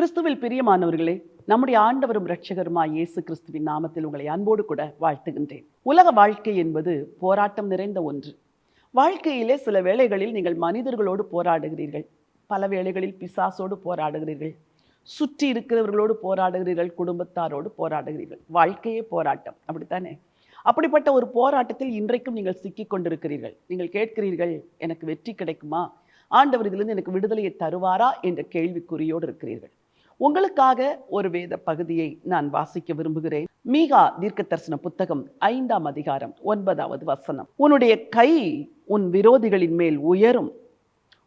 கிறிஸ்துவில் பிரியமானவர்களே நம்முடைய ஆண்டவரும் இரட்சகருமா இயேசு கிறிஸ்துவின் நாமத்தில் உங்களை அன்போடு கூட வாழ்த்துகின்றேன். உலக வாழ்க்கை என்பது போராட்டம் நிறைந்த ஒன்று. வாழ்க்கையிலே சில வேளைகளில் நீங்கள் மனிதர்களோடு போராடுகிறீர்கள். பல வேளைகளில் பிசாசோடு போராடுகிறீர்கள். சுற்றி இருக்கிறவர்களோடு போராடுகிறீர்கள். குடும்பத்தாரோடு போராடுகிறீர்கள். வாழ்க்கையே போராட்டம். அப்படித்தானே? அப்படிப்பட்ட ஒரு போராட்டத்தில் இன்றைக்கும் நீங்கள் சிக்கிக் கொண்டிருக்கிறீர்கள். நீங்கள் கேட்கிறீர்கள் எனக்கு வெற்றி கிடைக்குமா? ஆண்டவர் இதிலிருந்து எனக்கு விடுதலையை தருவாரா? என்ற கேள்விக்குறியோடு இருக்கிறீர்கள். உங்களுக்காக ஒரு வேத பகுதியை நான் வாசிக்க விரும்புகிறேன். மீகா தீர்க்க தரிசன புத்தகம் ஐந்தாம் அதிகாரம் ஒன்பதாவது வசனம். உன்னுடைய கை உன் விரோதிகளின் மேல் உயரும்.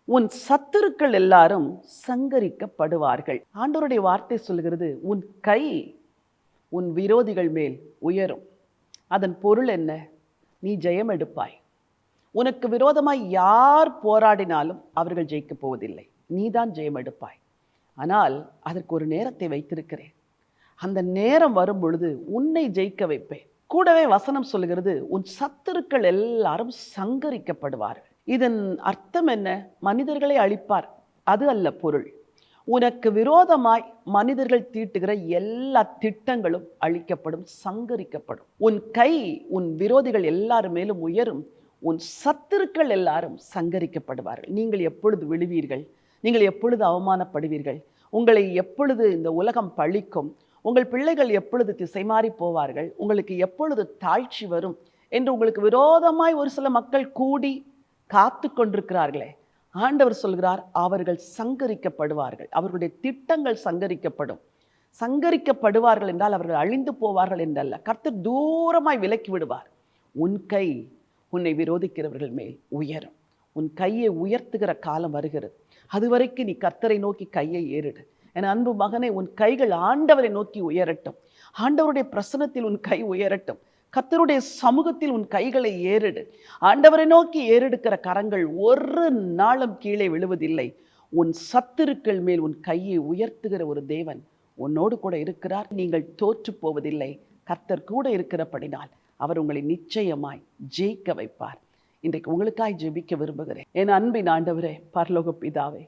உன் சத்துருக்கள் எல்லாரும் சங்கரிக்கப்படுவார்கள். ஆண்டவருடைய வார்த்தை சொல்கிறது உன் கை உன் விரோதிகள் மேல் உயரும். அதன் பொருள் என்ன? நீ ஜெயம் எடுப்பாய். உனக்கு விரோதமாய் யார் போராடினாலும் அவர்கள் ஜெயிக்கப் போவதில்லை. நீதான் ஜெயம் எடுப்பாய். ஆனால் அதற்கு ஒரு நேரத்தை வைத்திருக்கிறேன். அந்த நேரம் வரும் பொழுது உன்னை ஜெயிக்க வைப்பேன். கூடவே வசனம் சொல்லுகிறது உன் சத்துருக்கள் எல்லாரும் சங்கரிக்கப்படுவார்கள். இதன் அர்த்தம் என்ன? மனிதர்களை அழிப்பார். அது அல்ல பொருள். உனக்கு விரோதமாய் மனிதர்கள் தீட்டுகிற எல்லா திட்டங்களும் அழிக்கப்படும் சங்கரிக்கப்படும். உன் கை உன் விரோதிகள் எல்லாரும் மேலும் உயரும். உன் சத்துருக்கள் எல்லாரும் சங்கரிக்கப்படுவார்கள். நீங்கள் எப்பொழுது விழுவீர்கள்? நீங்கள் எப்பொழுது அவமானப்படுவீர்கள்? உங்களை எப்பொழுது இந்த உலகம் பழிக்கும்? உங்கள் பிள்ளைகள் எப்பொழுது திசை மாறி போவார்கள்? உங்களுக்கு எப்பொழுது தாழ்ச்சி வரும்? என்று உங்களுக்கு விரோதமாய் ஒரு சில மக்கள் கூடி காத்து கொண்டிருக்கிறார்களே. ஆண்டவர் சொல்கிறார் அவர்கள் சங்கரிக்கப்படுவார்கள். அவர்களுடைய திட்டங்கள் சங்கரிக்கப்படும். சங்கரிக்கப்படுவார்கள் என்றால் அவர்கள் அழிந்து போவார்கள் என்றல்ல. கர்த்தர் தூரமாய் விலக்கி விடுவார். உன் கை உன்னை விரோதிக்கிறவர்கள் மேல் உயரும். உன் கையை உயர்த்துகிற காலம் வருகிறது. அதுவரைக்கும் நீ கர்த்தரை நோக்கி கையை ஏறிடு. என் அன்பு மகனை உன் கைகள் ஆண்டவரை நோக்கி உயரட்டும். ஆண்டவருடைய பிரசனத்தில் உன் கை உயரட்டும். கர்த்தருடைய சமூகத்தில் உன் கைகளை ஏறிடு. ஆண்டவரை நோக்கி ஏறெடுக்கிற கரங்கள் ஒரு நாளும் கீழே விழுவதில்லை. உன் சத்துருக்கள் மேல் உன் கையை உயர்த்துகிற ஒரு தேவன் உன்னோடு கூட இருக்கிறார். நீங்கள் தோற்று போவதில்லை. கர்த்தர் கூட இருக்கிறபடினால் அவர் உங்களை நிச்சயமாய் ஜெயிக்க வைப்பார். இன்றைக்கு உங்களுக்காய் ஜெபிக்க விரும்புகிறேன். என் அன்பின் ஆண்டவரே பரலோக பிதாவே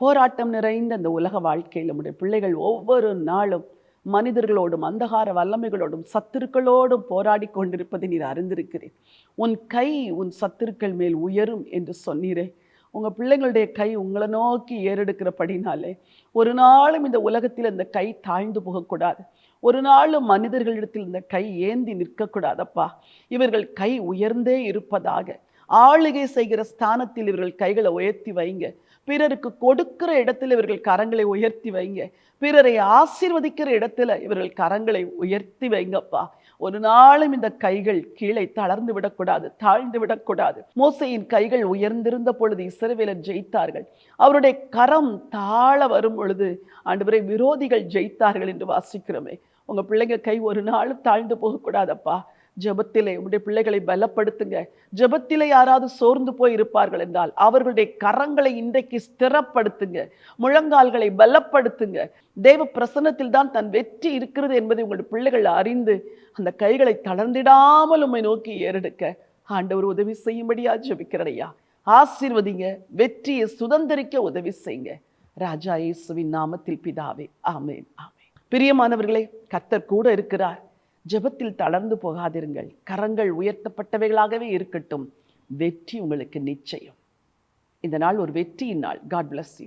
போராட்டம் நிறைந்த இந்த உலக வாழ்க்கையில் நம்முடைய பிள்ளைகள் ஒவ்வொரு நாளும் மனிதர்களோடும் அந்தகார வல்லமைகளோடும் சத்துருக்களோடும் போராடி கொண்டிருப்பதை நீர் அறிந்திருக்கிறேன் உன் கை உன் சத்துருக்கள் மேல் உயரும் என்று சொன்னீரே. உங்கள் பிள்ளைங்களுடைய கை உங்களை நோக்கி ஏறெடுக்கிறபடினாலே ஒரு நாளும் இந்த உலகத்தில் இந்த கை தாழ்ந்து போகக்கூடாது. ஒரு நாளும் மனிதர்களிடத்தில் இந்த கை ஏந்தி நிற்கக்கூடாதப்பா. இவர்கள் கை உயர்ந்தே இருப்பதாக ஆளுகை செய்கிற ஸ்தானத்தில் இவர்கள் கைகளை உயர்த்தி வைங்க. பிறருக்கு கொடுக்கிற இடத்துல இவர்கள் கரங்களை உயர்த்தி வைங்க. பிறரை ஆசீர்வதிக்கிற இடத்துல இவர்கள் கரங்களை உயர்த்தி வைங்கப்பா. ஒரு நாளும் இந்த கைகள் கீழே தளர்ந்து விடக்கூடாது தாழ்ந்து விடக்கூடாது. மோசையின் கைகள் உயர்ந்திருந்த பொழுது இஸ்ரவேலர் ஜெயித்தார்கள். அவருடைய கரம் தாழ வரும் பொழுது ஆண்டவரை விரோதிகள் ஜெயித்தார்கள் என்று வாசிக்கிறோமே. உங்க பிள்ளைங்க கை ஒரு நாளும் தாழ்ந்து போகக்கூடாதப்பா. ஜெபத்திலே உங்களுடைய பிள்ளைகளை பலப்படுத்துங்க. ஜெபத்திலே யாராவது சோர்ந்து போய் இருப்பார்கள் என்றால் அவர்களுடைய கரங்களை இன்றைக்கு ஸ்திரப்படுத்துங்க. முழங்கால்களை பலப்படுத்துங்க. தேவ பிரசன்னத்தில் தான் தன் வெற்றி இருக்கிறது என்பதை உங்களுடைய பிள்ளைகள் அறிந்து அந்த கைகளை தளர்ந்திடாமல் உண்மை நோக்கி ஏறெடுக்க ஆண்டவர் உதவி செய்யும்படியா ஜபிக்கிறடையா ஆசீர்வதிங்க வெற்றியை சுதந்திரிக்க உதவி செய்யுங்க. ராஜா இயேசுவின் நாமத்தில் பிதாவே ஆமேன் ஆமேன். பிரியமானவர்களே கத்தர் கூட இருக்கிறார். ஜெபத்தில் தளர்ந்து போகாதிருங்கள். கரங்கள் உயர்த்தப்பட்டவைகளாகவே இருக்கட்டும். வெற்றி உங்களுக்கு நிச்சயம். இந்த நாள் ஒரு வெற்றியின் நாள். God bless you